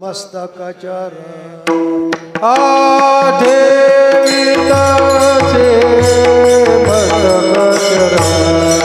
मस्तकाचार आधे मस्तकचरण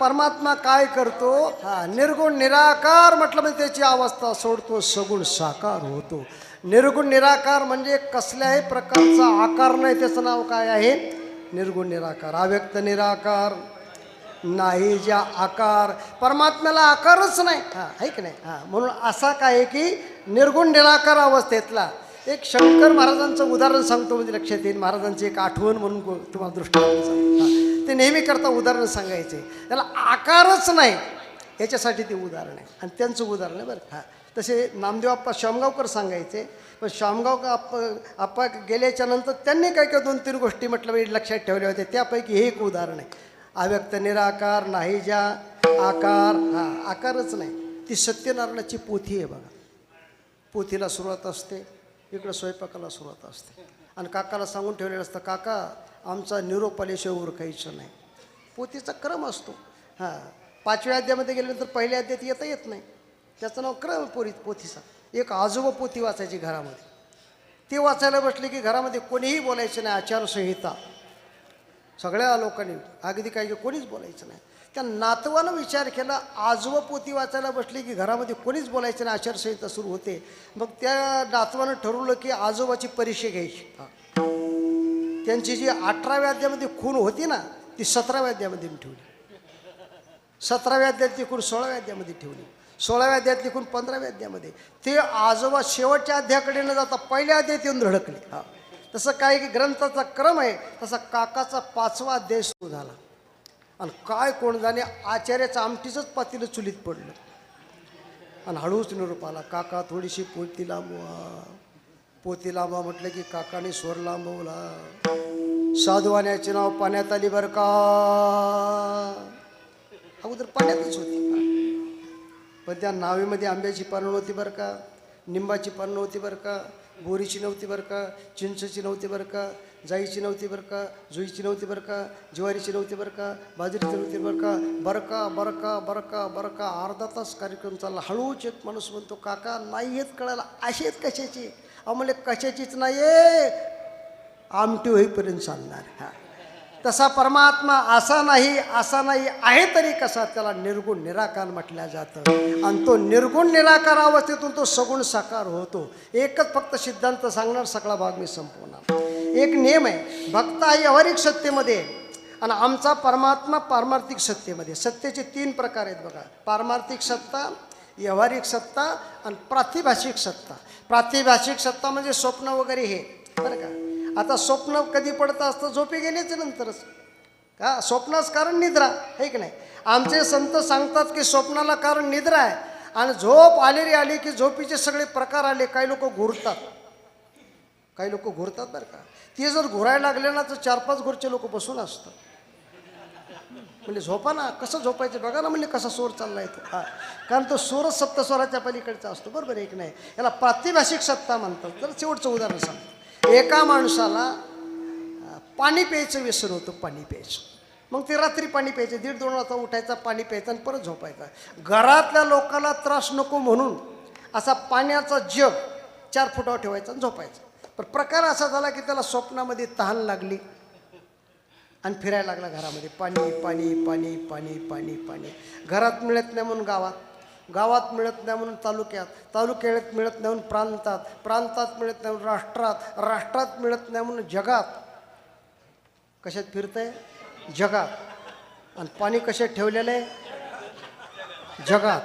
परमात्मा काय करतो? हा निर्गुण निराकार म्हटलं म्हणजे त्याची अवस्था सोडतो सगुण साकार होतो. निर्गुण निराकार म्हणजे कसल्याही प्रकारचा आकार नाही त्याचं नाव काय आहे? निर्गुण निराकार. अव्यक्त निराकार नाही ज्या आकार. परमात्म्याला आकारच नाही. हा आहे की नाही? हा म्हणून असा काय आहे की निर्गुण निराकार अवस्थेतला. एक शंकर महाराजांचं उदाहरण सांगतो म्हणजे लक्षात येईल. महाराजांची एक आठवण म्हणून तुम्हाला दृष्टी सांगतो. ते नेहमी करता उदाहरण सांगायचे. त्याला आकारच नाही. याच्यासाठी ते उदाहरण आहे. आणि त्यांचं उदाहरण आहे बरं हा तसे नामदेव आप्पा शामगावकर सांगायचे. पण शामगाव आप्पा आप्पा गेल्याच्यानंतर त्यांनी काय काय दोन तीन गोष्टी म्हटलं म्हणजे लक्षात ठेवल्या होत्या. त्यापैकी हे एक उदाहरण आहे. अव्यक्त निराकार नाही ज्या आकार. हा आकारच नाही. ती सत्यनारायणाची पोथी आहे बघा. पोथीला सुरुवात असते. इकडं स्वयंपाकाला सुरुवात असते. आणि काकाला सांगून ठेवलेलं असतं काका आमचा निरोप आल्याशिवाय उरकायचं नाही. पोथीचा क्रम असतो. हां पाचव्या अध्यामध्ये गेल्यानंतर पहिल्या अध्यात येता येत नाही. त्याचं नाव क्रम पोरी पोथीचा. एक आजोबा पोथी वाचायची घरामध्ये. ते वाचायला बसले की घरामध्ये कोणीही बोलायचं नाही आचारसंहिता. सगळ्या लोकांनी अगदी काही कोणीच बोलायचं नाही. त्या नातवानं विचार केला आजोबा पोती वाचायला बसली की घरामध्ये कोणीच बोलायचं नाही आचारसंहिता सुरू होते. मग त्या नातवानं ठरवलं की आजोबाची परीक्षा घ्यायची. हां त्यांची जी अठराव्या अध्यामध्ये खून होती ना ती सतराव्या मी ठेवली. सतराव्या अध्यायातली खून सोळाव्या अध्यायामध्ये ठेवली. सोळाव्या अध्यायातली खून पंधराव्या अध्यायामध्ये. ते आजोबा शेवटच्या अध्यायाकडे न जाता पहिल्या अध्यायात येऊन धडकले. हा. तसं काय की ग्रंथाचा क्रम आहे तसा काकाचा पाचवा अध्याय सुरू झाला. आणि काय कोण जाणे आचार्याचं आमटीचंच पातीलं चुलीत पडलं. आणि हळूच निरोप आला काका थोडीशी पोती लांबवा. पोती लांबा म्हटलं की काकाने स्वर लांबवला साधुवाण्याचे नाव पाण्यात आली बरं का अगोदर पाण्यातच होती पण त्या नावेमध्ये आंब्याची पानं नव्हती बरं का निंबाची पानं नव्हती बरं का बोरीची नव्हती बरं का चिंचची नव्हती बरं का जाईची नव्हती बरं का जुईची नव्हती बरं का ज्वारीची नव्हती बरं का बाजरीची नव्हती बरं का बरका बरका बरका बरका अर्धा तास कार्यक्रम चालला हळूच एक माणूस म्हणतो काका नाही येत कळायला अशी आहेत कशाची अहो म्हणले कशाचीच नाही आमटी होईपर्यंत चालणार. हा. तसा परमात्मा असा नाही असा नाही आहे तरी कसा त्याला निर्गुण निराकार म्हटल्या जातं. आणि तो निर्गुण निराकार अवस्थेतून तो सगुण साकार होतो. एकच फक्त सिद्धांत सांगणार सगळा भाग मी संपवणार. एक नियम आहे भक्त हा व्यावहारिक सत्तेमध्ये आहे. आणि आमचा परमात्मा पारमार्थिक सत्तेमध्ये. सत्तेचे तीन प्रकार आहेत बघा. पारमार्थिक सत्ता व्यावहारिक सत्ता आणि प्रातिभाषिक सत्ता. प्रातिभाषिक सत्ता म्हणजे स्वप्न वगैरे हे. बरं का? आता स्वप्न कधी पडतं असतं झोपी गेलेच नंतरच. का? स्वप्नाच कारण निद्रा हे की नाही? आमचे संत सांगतात की स्वप्नाला कारण निद्रा आहे. आणि झोप आलेली आली की झोपीचे सगळे प्रकार आले काही लोक घुरतात. काही लोक घुरतात बरं का? ते जर घुरायला लागले ना तर चार पाच घोरचे लोक बसून असतात. म्हणजे झोपा ना कसं झोपायचं बघा ना म्हणजे कसा स्वर चाललाय तो हा. कारण तो स्वरच सप्तस्वराच्या पलीकडचा असतो बरोबर एक नाही? याला प्रातिभाषिक सत्ता म्हणतात. तर शेवटचं उदाहरण सांगतो. एका माणसाला पाणी प्यायचं व्यसन होतं पाणी प्यायचं. मग ते रात्री पाणी प्यायचं दीड दोन वाजता उठायचा पाणी प्यायचं आणि परत झोपायचा. घरातल्या लोकांना त्रास नको म्हणून असा पाण्याचा जग चार फुटावर ठेवायचा आणि झोपायचा. पण प्रकार असा झाला की त्याला स्वप्नामध्ये तहान लागली. आणि फिरायला लागला घरामध्ये. पाणी पाणी पाणी पाणी पाणी पाणी. घरात मिळत नाही म्हणून गावात. गावात मिळत नाही म्हणून तालुक्यात. तालुक्यात मिळत नाही म्हणून प्रांतात. प्रांतात मिळत नाही म्हणून राष्ट्रात. राष्ट्रात मिळत नाही म्हणून जगात. कशात फिरतंय? जगात. आणि पाणी कशात ठेवलेलं आहे? जगात.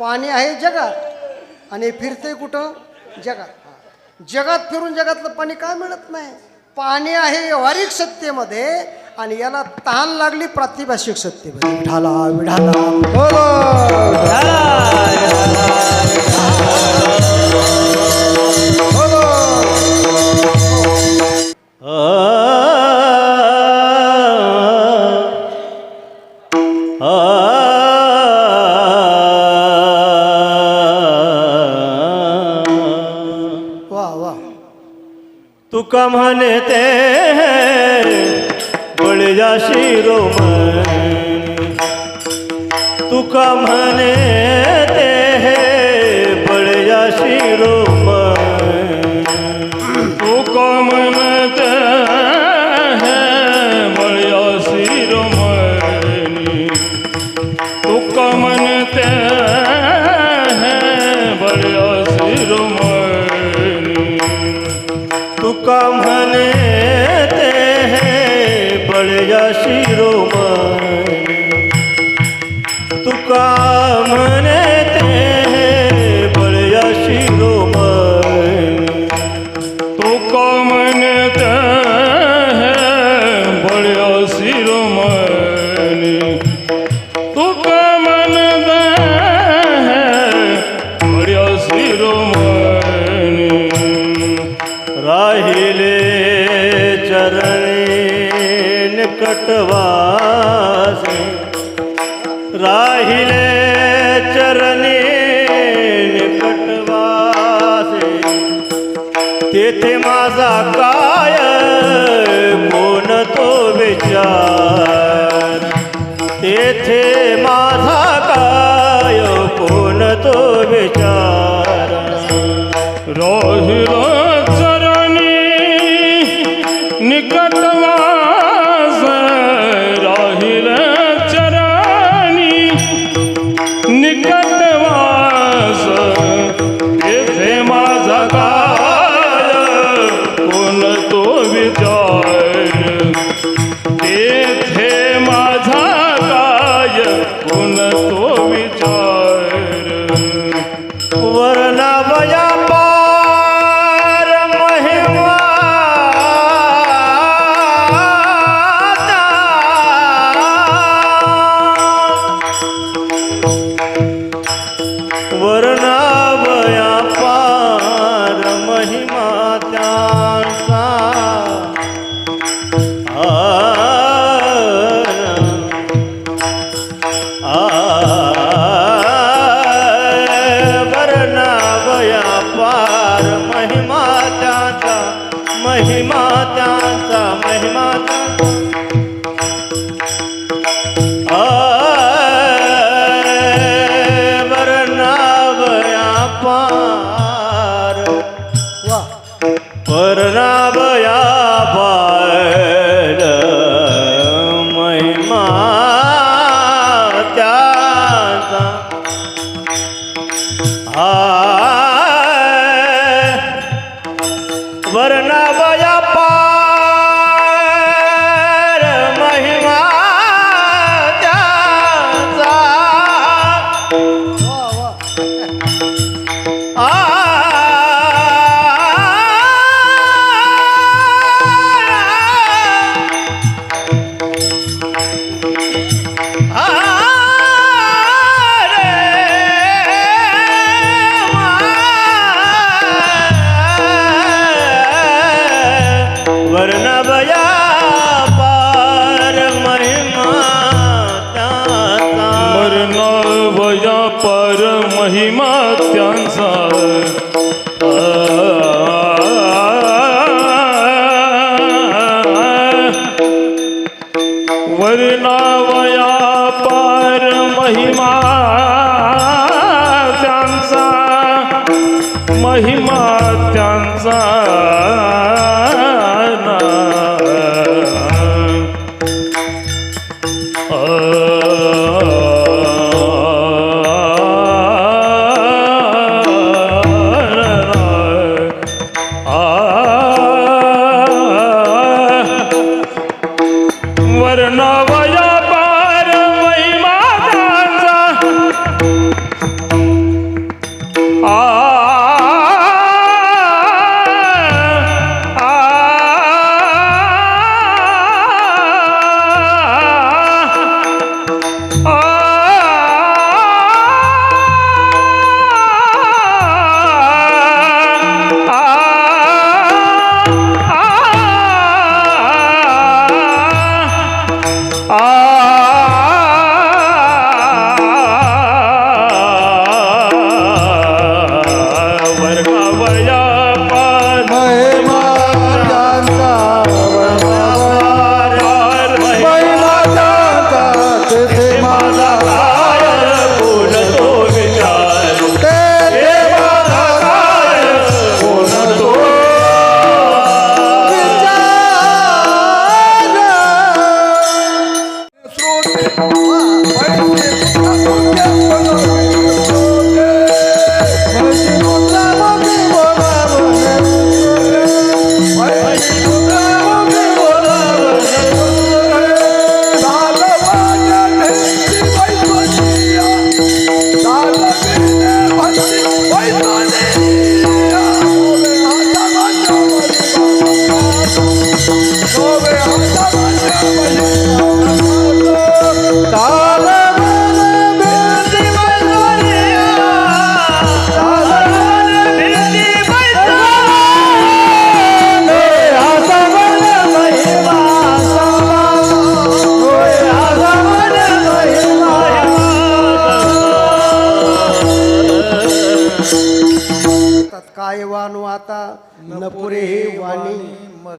पाणी आहे जगात. आणि फिरतंय कुठं? जगात. जगात फिरून जगातलं पाणी काय मिळत नाही? पाणी आहे व्यावहारिक सत्तेमध्ये आणि याला तहान लागली प्रातिभाषिक सत्तेमध्ये. विढाला विढाला. बोलो. तुका म्हणते बळजा शिरोमणी. तुका म्हणते तुका म्हणते बळजा शिरोमणी। तुका म्हणते बळजा शिरोमणी। तुका म्हणते बळ्या शिरोमणी। तुका म्हणते बळ्या शिरोमणी। निकटवासे राहिले चरणे निकटवासे. तेथे माझा काय कोण तो विचार. तेथे माझा काय कोण तो विचार. राहिल Paraná.